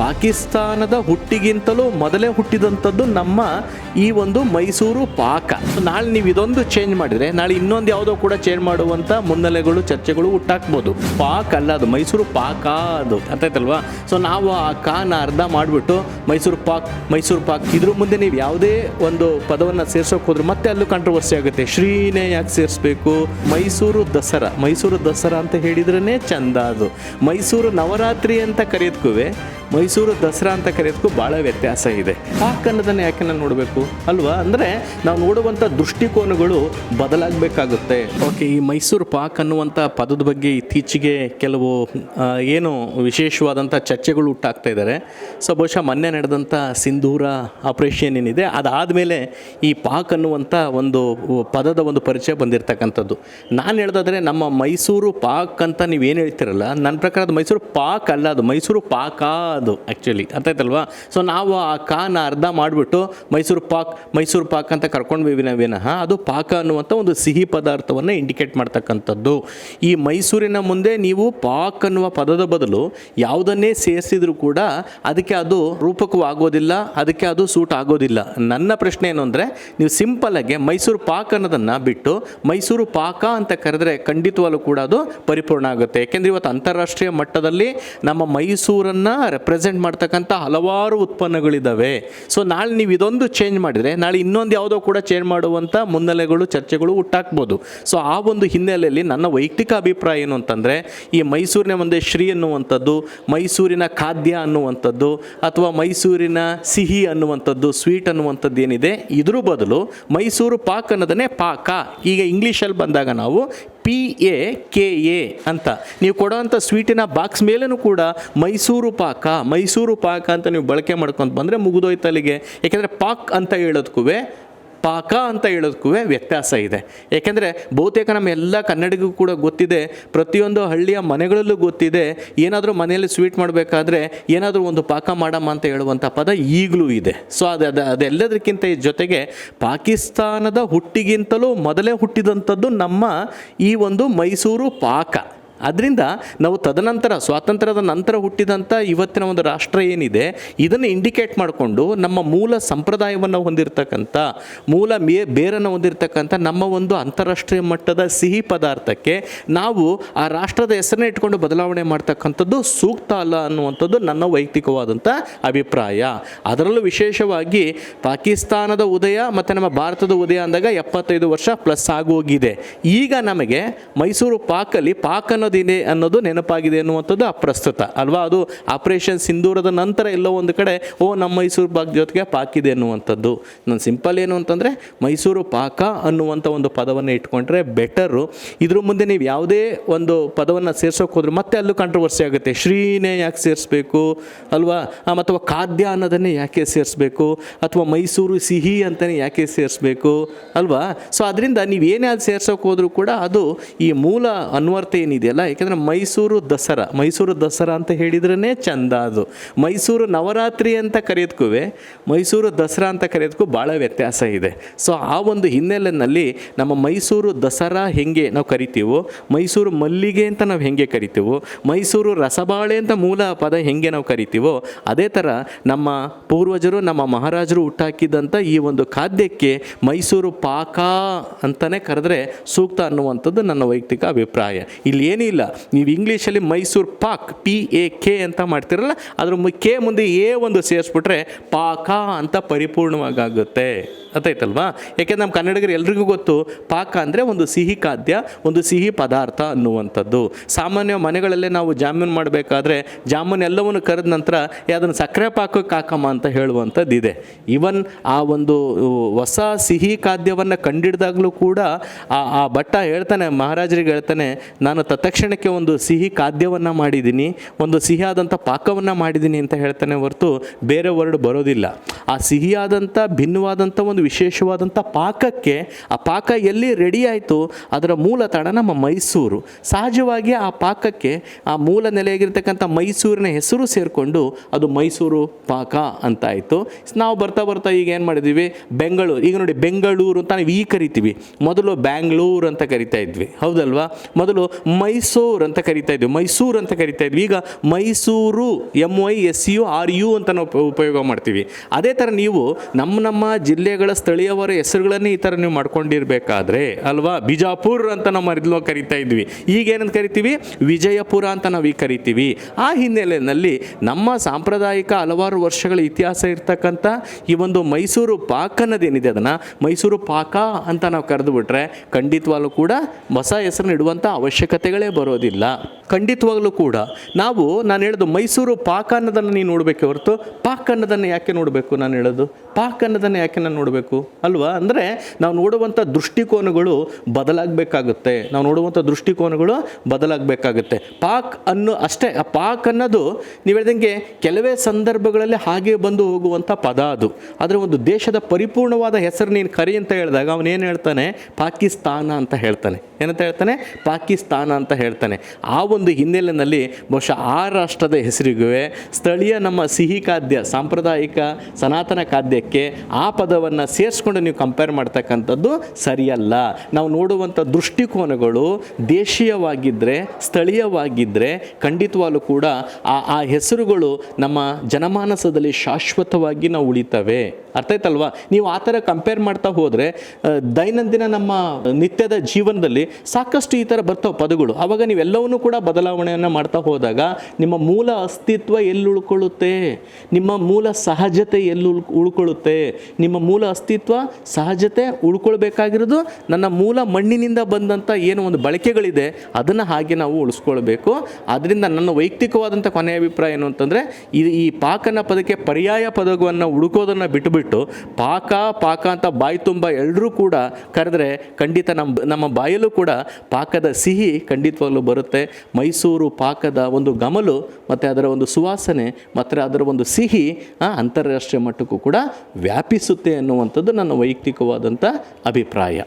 ಪಾಕಿಸ್ತಾನದ ಹುಟ್ಟಿಗಿಂತಲೂ ಮೊದಲೇ ಹುಟ್ಟಿದಂಥದ್ದು ನಮ್ಮ ಈ ಒಂದು ಮೈಸೂರು ಪಾಕ. ನಾಳೆ ನೀವು ಇದೊಂದು ಚೇಂಜ್ ಮಾಡಿದರೆ, ನಾಳೆ ಇನ್ನೊಂದು ಯಾವುದೋ ಕೂಡ ಚೇಂಜ್ ಮಾಡುವಂಥ ಮುನ್ನೆಲೆಗಳು, ಚರ್ಚೆಗಳು ಹುಟ್ಟಾಕ್ಬೋದು. ಪಾಕ್ ಅಲ್ಲ ಅದು, ಮೈಸೂರು ಪಾಕ ಅದು. ಅರ್ಥಾಯ್ತಲ್ವಾ ಸೊ ನಾವು ಆ ಕಾನ ಅರ್ಧ ಮಾಡಿಬಿಟ್ಟು ಮೈಸೂರು ಪಾಕ್ ಮೈಸೂರು ಪಾಕ್. ಇದ್ರ ಮುಂದೆ ನೀವು ಯಾವುದೇ ಒಂದು ಪದವನ್ನು ಸೇರ್ಸೋಕೆ ಹೋದ್ರೆ ಮತ್ತೆ ಅಲ್ಲೂ ಕಾಂಟ್ರವರ್ಸಿ ಆಗುತ್ತೆ. ಶ್ರೀನೇ ಯಾಕೆ ಸೇರಿಸ್ಬೇಕು? ಮೈಸೂರು ದಸರಾ. ಮೈಸೂರು ದಸರಾ ಅಂತ ಹೇಳಿದ್ರೇ ಚಂದ ಅದು. ಮೈಸೂರು ನವರಾತ್ರಿ ಅಂತ ಕರೆಯುತ್ತೇವೆ ಮೈಸೂರು ದಸರಾ ಅಂತ ಕರೆಯೋದಕ್ಕೂ ಭಾಳ ವ್ಯತ್ಯಾಸ ಇದೆ. ಆ ಕನ್ನಡನ ಯಾಕೆ ನಾನು ನೋಡಬೇಕು? ಅಲ್ವಾ? ಅಂದರೆ ನಾವು ನೋಡುವಂಥ ದೃಷ್ಟಿಕೋನಗಳು ಬದಲಾಗಬೇಕಾಗುತ್ತೆ. ಓಕೆ, ಈ ಮೈಸೂರು ಪಾಕ್ ಅನ್ನುವಂಥ ಪದದ ಬಗ್ಗೆ ಇತ್ತೀಚೆಗೆ ಕೆಲವು ಏನು ವಿಶೇಷವಾದಂಥ ಚರ್ಚೆಗಳು ಹುಟ್ಟಾಗ್ತಾ ಇದ್ದಾರೆ ಸೊ, ಬಹುಶಃ ಮೊನ್ನೆ ನಡೆದಂಥ ಸಿಂಧೂರ ಆಪರೇಷನ್ ಏನಿದೆ, ಅದಾದಮೇಲೆ ಈ ಪಾಕ್ ಅನ್ನುವಂಥ ಒಂದು ಪದದ ಒಂದು ಪರಿಚಯ ಬಂದಿರತಕ್ಕಂಥದ್ದು. ನಾನು ಹೇಳ್ದಾದ್ರೆ ನಮ್ಮ ಮೈಸೂರು ಪಾಕ್ ಅಂತ ನೀವೇನು ಹೇಳ್ತಿರಲ್ಲ, ನನ್ನ ಪ್ರಕಾರ ಅದು ಮೈಸೂರು ಪಾಕ್ ಅಲ್ಲ ಅದು. ಮೈಸೂರು ಪಾಕ ಅದು. ಆ್ಯಕ್ಚುಲಿ ಅರ್ಥಾಯ್ತಲ್ವಾ ಸೊ ನಾವು ಆ ಕಾನ ಅರ್ಧ ಮಾಡಿಬಿಟ್ಟು ಮೈಸೂರು ಪಾಕ್ ಮೈಸೂರು ಪಾಕ್ ಅಂತ ಕರ್ಕೊಂಡ್ವಿ ವಿನಃ ಅದು ಪಾಕ ಅನ್ನುವಂಥ ಒಂದು ಸಿಹಿ ಪದಾರ್ಥವನ್ನು ಇಂಡಿಕೇಟ್ ಮಾಡ್ತಕ್ಕಂಥದ್ದು. ಈ ಮೈಸೂರಿನ ಮುಂದೆ ನೀವು ಪಾಕ್ ಅನ್ನುವ ಪದದ ಬದಲು ಯಾವುದನ್ನೇ ಸೇರಿಸಿದ್ರು ಕೂಡ ಅದಕ್ಕೆ ಅದು ರೂಪಕವಾಗೋದಿಲ್ಲ ಅದಕ್ಕೆ ಅದು ಸೂಟ್ ಆಗೋದಿಲ್ಲ. ನನ್ನ ಪ್ರಶ್ನೆ ಏನು ಅಂದರೆ, ನೀವು ಸಿಂಪಲಾಗಿ ಮೈಸೂರು ಪಾಕ್ ಅನ್ನೋದನ್ನು ಬಿಟ್ಟು ಮೈಸೂರು ಪಾಕ ಅಂತ ಕರೆದ್ರೆ ಖಂಡಿತವಾಗಲೂ ಕೂಡ ಅದು ಪರಿಪೂರ್ಣ ಆಗುತ್ತೆ. ಯಾಕೆಂದರೆ ಇವತ್ತು ಅಂತಾರಾಷ್ಟ್ರೀಯ ಮಟ್ಟದಲ್ಲಿ ನಮ್ಮ ಮೈಸೂರನ್ನು ಮಾಡ್ತಕ್ಕಂಥ ಹಲವಾರು ಉತ್ಪನ್ನಗಳಿದ್ದಾವೆ ಸೊ ನಾಳೆ ನೀವು ಇದೊಂದು ಚೇಂಜ್ ಮಾಡಿದರೆ, ನಾಳೆ ಇನ್ನೊಂದು ಯಾವುದೋ ಕೂಡ ಚೇಂಜ್ ಮಾಡುವಂಥ ಮುನ್ನೆಲೆಗಳು, ಚರ್ಚೆಗಳು ಹುಟ್ಟಾಕ್ಬೋದು. ಸೊ ಆ ಒಂದು ಹಿನ್ನೆಲೆಯಲ್ಲಿ ನನ್ನ ವೈಯಕ್ತಿಕ ಅಭಿಪ್ರಾಯ ಏನು ಅಂತಂದರೆ, ಈ ಮೈಸೂರಿನ ಒಂದೇ ಶ್ರೀ ಅನ್ನುವಂಥದ್ದು, ಮೈಸೂರಿನ ಖಾದ್ಯ ಅನ್ನುವಂಥದ್ದು, ಅಥವಾ ಮೈಸೂರಿನ ಸಿಹಿ ಅನ್ನುವಂಥದ್ದು ಸ್ವೀಟ್ ಅನ್ನುವಂಥದ್ದು ಏನಿದೆ, ಇದ್ರ ಬದಲು ಮೈಸೂರು ಪಾಕ್ ಅನ್ನೋದನ್ನೇ ಪಾಕ. ಈಗ ಇಂಗ್ಲೀಷಲ್ಲಿ ಬಂದಾಗ ನಾವು ಪಿ ಎ ಕೆ ಎ ಅಂತ. ನೀವು ಕೊಡೋವಂಥ ಸ್ವೀಟಿನ ಬಾಕ್ಸ್ ಮೇಲೂ ಕೂಡ ಮೈಸೂರು ಪಾಕ ಮೈಸೂರು ಪಾಕ ಅಂತ ನೀವು ಬಳಕೆ ಮಾಡ್ಕೊಂಡು ಬಂದರೆ ಮುಗಿದೋಯ್ತು ಅಲ್ಲಿಗೆ ಯಾಕೆಂದರೆ ಪಾಕ್ ಅಂತ ಹೇಳೋದಕ್ಕೂ ಪಾಕ ಅಂತ ಹೇಳೋದಕ್ಕೂ ವ್ಯತ್ಯಾಸ ಇದೆ. ಏಕೆಂದರೆ ಬಹುತೇಕ ನಮ್ಮ ಎಲ್ಲ ಕನ್ನಡಿಗೂ ಕೂಡ ಗೊತ್ತಿದೆ, ಪ್ರತಿಯೊಂದು ಹಳ್ಳಿಯ ಮನೆಗಳಲ್ಲೂ ಗೊತ್ತಿದೆ, ಏನಾದರೂ ಮನೆಯಲ್ಲಿ ಸ್ವೀಟ್ ಮಾಡಬೇಕಾದ್ರೆ ಏನಾದರೂ ಒಂದು ಪಾಕ ಮಾಡಮ್ಮ ಅಂತ ಹೇಳುವಂಥ ಪದ ಈಗಲೂ ಇದೆ. ಸೊ ಅದು ಅದು, ಅದೆಲ್ಲದಕ್ಕಿಂತ ಜೊತೆಗೆ ಪಾಕಿಸ್ತಾನದ ಹುಟ್ಟಿಗಿಂತಲೂ ಮೊದಲೇ ಹುಟ್ಟಿದಂಥದ್ದು ನಮ್ಮ ಈ ಒಂದು ಮೈಸೂರು ಪಾಕ. ಅದರಿಂದ ನಾವು ತದನಂತರ, ಸ್ವಾತಂತ್ರ್ಯದ ನಂತರ ಹುಟ್ಟಿದಂಥ ಇವತ್ತಿನ ಒಂದು ರಾಷ್ಟ್ರ ಏನಿದೆ, ಇದನ್ನು ಇಂಡಿಕೇಟ್ ಮಾಡಿಕೊಂಡು ನಮ್ಮ ಮೂಲ ಸಂಪ್ರದಾಯವನ್ನು ಹೊಂದಿರತಕ್ಕಂಥ, ಮೂಲ ಮೇ, ಬೇರನ್ನು ಹೊಂದಿರತಕ್ಕಂಥ ನಮ್ಮ ಒಂದು ಅಂತಾರಾಷ್ಟ್ರೀಯ ಮಟ್ಟದ ಸಿಹಿ ಪದಾರ್ಥಕ್ಕೆ ನಾವು ಆ ರಾಷ್ಟ್ರದ ಹೆಸರನ್ನ ಇಟ್ಕೊಂಡು ಬದಲಾವಣೆ ಮಾಡ್ತಕ್ಕಂಥದ್ದು ಸೂಕ್ತ ಅಲ್ಲ ಅನ್ನುವಂಥದ್ದು ನನ್ನ ವೈಯಕ್ತಿಕವಾದಂಥ ಅಭಿಪ್ರಾಯ. ಅದರಲ್ಲೂ ವಿಶೇಷವಾಗಿ ಪಾಕಿಸ್ತಾನದ ಉದಯ ಮತ್ತು ನಮ್ಮ ಭಾರತದ ಉದಯ ಅಂದಾಗ ಎಪ್ಪತ್ತೈದು ವರ್ಷ ಪ್ಲಸ್ ಆಗೋಗಿದೆ. ಈಗ ನಮಗೆ ಮೈಸೂರು ಪಾಕಲ್ಲಿ ಪಾಕ್ ಅನ್ನೋದಿದೆ ಅನ್ನೋದು ನೆನಪಾಗಿದೆ ಅನ್ನುವಂಥದ್ದು ಅಪ್ರಸ್ತುತ, ಅಲ್ವಾ? ಅದು ಆಪರೇಷನ್ ಸಿಂಧೂರದ ನಂತರ ಎಲ್ಲೋ ಒಂದು ಕಡೆ, ಓ, ನಮ್ಮ ಮೈಸೂರು ಪಾಕ್ ಜೊತೆಗೆ ಪಾಕಿದೆ ಅನ್ನುವಂಥದ್ದು. ನನ್ನ ಸಿಂಪಲ್ ಏನು ಅಂತಂದರೆ, ಮೈಸೂರು ಪಾಕ ಅನ್ನುವಂಥ ಒಂದು ಪದವನ್ನು ಇಟ್ಕೊಂಡ್ರೆ ಬೆಟರು ಇದ್ರ ಮುಂದೆ ನೀವು ಯಾವುದೇ ಒಂದು ಪದವನ್ನು ಸೇರ್ಸೋಕೆ ಹೋದ್ರೆ ಮತ್ತೆ ಅಲ್ಲೂ ಕಾಂಟ್ರವರ್ಸಿ ಆಗುತ್ತೆ. ಶ್ರೀನೇ ಯಾಕೆ ಸೇರಿಸ್ಬೇಕು? ಅಲ್ವಾ? ಅಥವಾ ಖಾದ್ಯ ಅನ್ನೋದನ್ನೇ ಯಾಕೆ ಸೇರಿಸ್ಬೇಕು? ಅಥವಾ ಮೈಸೂರು ಸಿಹಿ ಅಂತಲೇ ಯಾಕೆ ಸೇರಿಸ್ಬೇಕು? ಅಲ್ವಾ? ಸೊ ಅದರಿಂದ ನೀವು ಏನೇ ಅದು ಸೇರ್ಸೋಕೆ ಹೋದರೂ ಕೂಡ ಅದು ಈ ಮೂಲ ಅನ್ವರ್ಥ ಏನಿದೆಯಲ್ಲ ಯಾಕೆಂದರೆ ಮೈಸೂರು ದಸರಾ ಮೈಸೂರು ದಸರಾ ಅಂತ ಹೇಳಿದ್ರೇ ಚಂದ ಅದು. ಮೈಸೂರು ನವರಾತ್ರಿ ಅಂತ ಕರೆಯೋದಕ್ಕೂ ಮೈಸೂರು ದಸರಾ ಅಂತ ಕರೆಯೋದಕ್ಕೂ ಭಾಳ ವ್ಯತ್ಯಾಸ ಇದೆ. ಸೊ ಆ ಒಂದು ಹಿನ್ನೆಲೆಯಲ್ಲಿ ನಮ್ಮ ಮೈಸೂರು ದಸರಾ ಹೆಂಗೆ ನಾವು ಕರಿತೀವೋ, ಮೈಸೂರು ಮಲ್ಲಿಗೆ ಅಂತ ನಾವು ಹೆಂಗೆ ಕರಿತೀವೋ, ಮೈಸೂರು ರಸಬಾಳೆ ಅಂತ ಮೂಲ ಪದ ಹೆಂಗೆ ನಾವು ಕರಿತೀವೋ, ಅದೇ ಥರ ನಮ್ಮ ಪೂರ್ವಜರು, ನಮ್ಮ ಮಹಾರಾಜರು ಹುಟ್ಟಾಕಿದಂಥ ಈ ಒಂದು ಖಾದ್ಯಕ್ಕೆ ಮೈಸೂರು ಪಾಕ ಅಂತಲೇ ಕರೆದ್ರೆ ಸೂಕ್ತ ಅನ್ನುವಂಥದ್ದು ನನ್ನ ವೈಯಕ್ತಿಕ ಅಭಿಪ್ರಾಯ. ಇಲ್ಲಿ ಏನಿಲ್ಲ ನೀವು ಇಂಗ್ಲೀಷಲ್ಲಿ Mysore pak P A K ಅಂತ ಮಾಡ್ತಿರಲ್ಲ, ಅದ್ರ ಕೆ ಮುಂದೆ ಎ ಒಂದು ಸೇರಿಸ್ಬಿಟ್ರೆ ಪಾಕ ಅಂತ ಪರಿಪೂರ್ಣವಾಗುತ್ತೆ ಗೊತ್ತಾಯ್ತಲ್ವಾ ಯಾಕೆಂದ್ರೆ ನಮ್ಮ ಕನ್ನಡಿಗರು ಎಲ್ರಿಗೂ ಗೊತ್ತು, ಪಾಕ ಅಂದರೆ ಒಂದು ಸಿಹಿ ಖಾದ್ಯ, ಒಂದು ಸಿಹಿ ಪದಾರ್ಥ ಅನ್ನುವಂಥದ್ದು. ಸಾಮಾನ್ಯ ಮನೆಗಳಲ್ಲೇ ನಾವು ಜಾಮೂನ್ ಮಾಡಬೇಕಾದ್ರೆ ಜಾಮೂನ್ ಎಲ್ಲವನ್ನು ಕರೆದ ನಂತರ ಅದನ್ನು ಸಕ್ಕರೆ ಪಾಕಕ್ಕೆ ಹಾಕಮ್ಮ ಅಂತ ಹೇಳುವಂಥದ್ದು ಇದೆ ಈವನ್ ಆ ಒಂದು ಹೊಸ ಸಿಹಿ ಖಾದ್ಯವನ್ನು ಕಂಡಿಡ್ದಾಗಲೂ ಕೂಡ ಆ ಆ ಭಟ್ಟ ಹೇಳ್ತಾನೆ, ಮಹಾರಾಜರಿಗೆ ಹೇಳ್ತಾನೆ, ನಾನು ತತ್ಕ್ಷಣಕ್ಕೆ ಒಂದು ಸಿಹಿ ಖಾದ್ಯವನ್ನು ಮಾಡಿದ್ದೀನಿ, ಒಂದು ಸಿಹಿಯಾದಂಥ ಪಾಕವನ್ನು ಮಾಡಿದ್ದೀನಿ ಅಂತ ಹೇಳ್ತಾನೆ ಹೊರತು ಬೇರೆ ವರ್ಡ್ ಬರೋದಿಲ್ಲ. ಆ ಸಿಹಿಯಾದಂಥ, ಭಿನ್ನವಾದಂಥ ಒಂದು ವಿಶೇಷವಾದಂಥ ಪಾಕಕ್ಕೆ ಆ ಪಾಕ ಎಲ್ಲಿ ರೆಡಿ ಆಯಿತು ಅದರ ಮೂಲ ತಾಣ ನಮ್ಮ ಮೈಸೂರು. ಸಹಜವಾಗಿ ಆ ಪಾಕಕ್ಕೆ ಆ ಮೂಲ ನೆಲೆಯಾಗಿರ್ತಕ್ಕಂಥ ಮೈಸೂರಿನ ಹೆಸರು ಸೇರಿಕೊಂಡು ಅದು ಮೈಸೂರು ಪಾಕ ಅಂತ ಆಯಿತು. ನಾವು ಬರ್ತಾ ಬರ್ತಾ ಈಗ ಏನು ಮಾಡಿದ್ವಿ? ಬೆಂಗಳೂರು. ಈಗ ನೋಡಿ ಬೆಂಗಳೂರು ಅಂತ ನಾವು ಈಗ ಕರಿತೀವಿ. ಮೊದಲು ಬ್ಯಾಂಗ್ಳೂರು ಅಂತ ಕರಿತಾ ಇದ್ವಿ. ಹೌದಲ್ವಾ? ಮೊದಲು ಮೈಸೂರು ಅಂತ ಕರಿತಾ ಇದ್ವಿ. ಮೈಸೂರು ಅಂತ ಕರಿತಾ ಇದ್ವಿ. ಈಗ Mysuru M Y S U R U ಅಂತ ನಾವು ಉಪ- ಉಪಯೋಗ ಮಾಡ್ತೀವಿ. ಅದೇ ಥರ ನೀವು ನಮ್ಮ ನಮ್ಮ ಜಿಲ್ಲೆಗಳ ಸ್ಥಳೀಯವರ ಹೆಸರುಗಳನ್ನೇ ಈ ಥರ ನೀವು ಮಾಡ್ಕೊಂಡಿರ್ಬೇಕಾದ್ರೆ, ಅಲ್ವಾ? ಬಿಜಾಪುರ್ ಅಂತ ನಾವು ಮರಿದ್ಲೋ ಕರಿತಾ ಇದ್ವಿ. ಈಗ ಏನಂತ ಕರಿತೀವಿ? ವಿಜಯಪುರ ಅಂತ ನಾವು ಈಗ ಕರಿತೀವಿ. ಆ ಹಿನ್ನೆಲೆಯಲ್ಲಿ ನಮ್ಮ ಸಾಂಪ್ರದಾಯಿಕ ಹಲವಾರು ವರ್ಷಗಳ ಇತಿಹಾಸ ಇರ್ತಕ್ಕಂಥ ಈ ಒಂದು ಮೈಸೂರು ಪಾಕ ಅನ್ನೋದೇನಿದೆ ಅದನ್ನು? ಮೈಸೂರು ಪಾಕ ಅಂತ ನಾವು ಕರೆದುಬಿಟ್ರೆ ಖಂಡಿತವಾಗ್ಲೂ ಕೂಡ ಹೊಸ ಹೆಸರನ್ನ ಇಡುವಂಥ ಅವಶ್ಯಕತೆಗಳೇ ಬರೋದಿಲ್ಲ. ಖಂಡಿತವಾಗ್ಲೂ ಕೂಡ ನಾವು, ನಾನು ಹೇಳೋದು ಮೈಸೂರು ಪಾಕ್ ಅನ್ನೋದನ್ನು ನೀವು ನೋಡಬೇಕೆ ಹೊರತು, ಪಾಕ್ ಅನ್ನೋದನ್ನು ಯಾಕೆ ನೋಡಬೇಕು ನಾನು ಹೇಳೋದು? ಪಾಕ್ ಅನ್ನೋದನ್ನು ಯಾಕೆ ನಾನು ನೋಡಬೇಕು? ಅಲ್ವಾ? ಅಂದರೆ ನಾವು ನೋಡುವಂಥ ದೃಷ್ಟಿಕೋನಗಳು ಬದಲಾಗಬೇಕಾಗುತ್ತೆ. ನಾವು ನೋಡುವಂಥ ದೃಷ್ಟಿಕೋನಗಳು ಬದಲಾಗಬೇಕಾಗುತ್ತೆ. ಪಾಕ್ ಅನ್ನೋ ಅಷ್ಟೇ, ಆ ಪಾಕ್ ಅನ್ನೋದು ನೀವು ಹೇಳ್ದಂಗೆ ಕೆಲವೇ ಸಂದರ್ಭಗಳಲ್ಲಿ ಹಾಗೆ ಬಂದು ಹೋಗುವಂಥ ಪದ ಅದು. ಆದರೆ ಒಂದು ದೇಶದ ಪರಿಪೂರ್ಣವಾದ ಹೆಸರು ನೀನು ಕರಿ ಅಂತ ಹೇಳಿದಾಗ ಅವನೇನು ಹೇಳ್ತಾನೆ? ಪಾಕಿಸ್ತಾನ ಅಂತ ಹೇಳ್ತಾನೆ. ಏನಂತ ಹೇಳ್ತಾನೆ? ಪಾಕಿಸ್ತಾನ ಅಂತ ಹೇಳ್ತಾನೆ. ಆ ಹಿನ್ನೆಲೆಯಲ್ಲಿ ಬಹುಶಃ ಆ ರಾಷ್ಟ್ರದ ಹೆಸರಿಗೂ ಸ್ಥಳೀಯ ನಮ್ಮ ಸಿಹಿ ಖಾದ್ಯ, ಸಾಂಪ್ರದಾಯಿಕ ಸನಾತನ ಖಾದ್ಯಕ್ಕೆ ಆ ಪದವನ್ನು ಸೇರಿಸ್ಕೊಂಡು ನೀವು ಕಂಪೇರ್ ಮಾಡ್ತಕ್ಕಂಥದ್ದು ಸರಿಯಲ್ಲ. ನಾವು ನೋಡುವಂಥ ದೃಷ್ಟಿಕೋನಗಳು ದೇಶೀಯವಾಗಿದ್ದರೆ ಸ್ಥಳೀಯವಾಗಿದ್ದರೆ ಖಂಡಿತವಾಗ್ಲೂ ಕೂಡ ಆ ಆ ಹೆಸರುಗಳು ನಮ್ಮ ಜನಮಾನಸದಲ್ಲಿ ಶಾಶ್ವತವಾಗಿ ನಾವು ಉಳಿತವೆ. ಅರ್ಥ ಆಯ್ತಲ್ವಾ? ನೀವು ಆ ಥರ ಕಂಪೇರ್ ಮಾಡ್ತಾ ಹೋದರೆ ದೈನಂದಿನ ನಮ್ಮ ನಿತ್ಯದ ಜೀವನದಲ್ಲಿ ಸಾಕಷ್ಟು ಈ ಥರ ಬರ್ತಾವೆ ಪದಗಳು. ಆವಾಗ ನೀವೆಲ್ಲವನ್ನೂ ಕೂಡ ಬದಲಾವಣೆಯನ್ನು ಮಾಡ್ತಾ ಹೋದಾಗ ನಿಮ್ಮ ಮೂಲ ಅಸ್ತಿತ್ವ ಎಲ್ಲಿ ಉಳ್ಕೊಳ್ಳುತ್ತೆ? ನಿಮ್ಮ ಮೂಲ ಸಹಜತೆ ಎಲ್ಲಿ ಉಳ್, ಉಳ್ಕೊಳ್ಳುತ್ತೆ? ನಿಮ್ಮ ಮೂಲ ಅಸ್ತಿತ್ವ ಸಹಜತೆ ಉಳ್ಕೊಳ್ಬೇಕಾಗಿರೋದು ನನ್ನ ಮೂಲ ಮಣ್ಣಿನಿಂದ ಬಂದಂಥ ಏನು ಒಂದು ಬಳಕೆಗಳಿದೆ, ಅದನ್ನು ಹಾಗೆ ನಾವು ಉಳಿಸ್ಕೊಳ್ಬೇಕು. ಆದ್ದರಿಂದ ನನ್ನ ವೈಯಕ್ತಿಕವಾದಂಥ ಕೊನೆಯ ಅಭಿಪ್ರಾಯ ಏನು ಅಂತಂದರೆ, ಈ ಈ ಪಾಕನ ಪದಕ್ಕೆ ಪರ್ಯಾಯ ಪದವನ್ನು ಹುಡುಕೋದನ್ನು ಪಾಕ ಪಾಕ ಅಂತ ಬಾಯಿ ತುಂಬ ಎಲ್ಲರೂ ಕೂಡ ಕರೆದ್ರೆ ಖಂಡಿತ ನಮ್ಮ ನಮ್ಮ ಬಾಯಲ್ಲೂ ಕೂಡ ಪಾಕದ ಸಿಹಿ ಖಂಡಿತವಾಗ್ಲೂ ಬರುತ್ತೆ. ಮೈಸೂರು ಪಾಕದ ಒಂದು ಗಮಲು, ಮತ್ತು ಅದರ ಒಂದು ಸುವಾಸನೆ, ಮತ್ತು ಅದರ ಒಂದು ಸಿಹಿ ಅಂತಾರಾಷ್ಟ್ರೀಯ ಮಟ್ಟಕ್ಕೂ ಕೂಡ ವ್ಯಾಪಿಸುತ್ತೆ ಅನ್ನುವಂಥದ್ದು ನನ್ನ ವೈಯಕ್ತಿಕವಾದಂಥ ಅಭಿಪ್ರಾಯ.